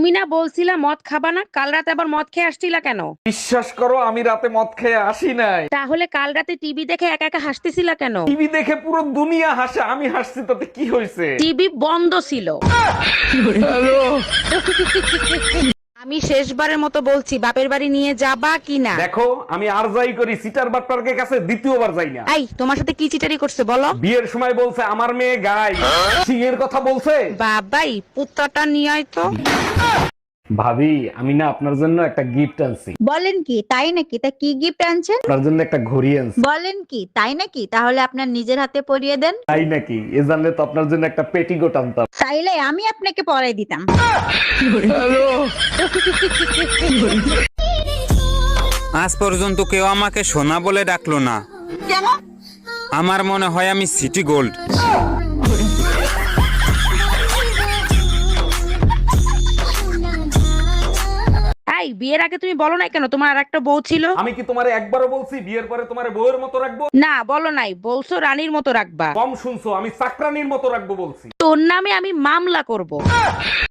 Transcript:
তুমি না বলছিলা মদ খাবা না কাল রাতে আবার মদ খেয়ে আসছিলা কেন? বিশ্বাস করো আমি রাতে মদ খেয়ে আসি নাই। তাহলে কাল রাতে টিভি দেখে একা একা হাসতেছিলা কেন? টিভি দেখে পুরো দুনিয়া হাসে আমি হাসছি তাতে কি হয়েছে? টিভি বন্ধ ছিল। আমি শেষবারের মতো বলছি বাপের বাড়ি নিয়ে যাবা কি না? দেখো আমি আর যাই করি সিটার বাটপার্কের কাছে দ্বিতীয়বার যাই না। এই তোমার সাথে কি চিটারি করছে বলো? বিয়ের সময় বলছে আমার মেয়ে গাই। সিংহের কথা বলছে? বাবাই পুত্রটা নিয়ে আয় তো। ভাবি আমি না আপনার জন্য একটা গিফট আনছি। বলেন কি তাই নাকি? তা কি গিফট আনছেন? আপনার জন্য একটা ঘড়ি আনছি। বলেন কি তাই নাকি? তাহলে আপনার নিজের হাতে পরিয়ে দেন। তাই নাকি? এ জানলে তো আপনার জন্য একটা পেটিকোট আনতাম। তাইলে আমি আপনাকে পরাই দিতাম। আজ পর্যন্ত কেউ আমাকে সোনা বলে ডাকলো না। কেন? আমার মনে হয় আমি সিটি গোল্ড এই বিয়ের আগে তুমি বলো নাই কেন? তোমার আর একটা বউ ছিল? আমি কি তোমারে একবারও বলছি বিয়ের পরে তোমার বউয়ের মতো রাখব? না বলো নাই। বলছো রানীর মতো রাখবা। কম শুনছো আমি চাকরানির মতো রাখব বলছি। তোর নামে আমি মামলা করব।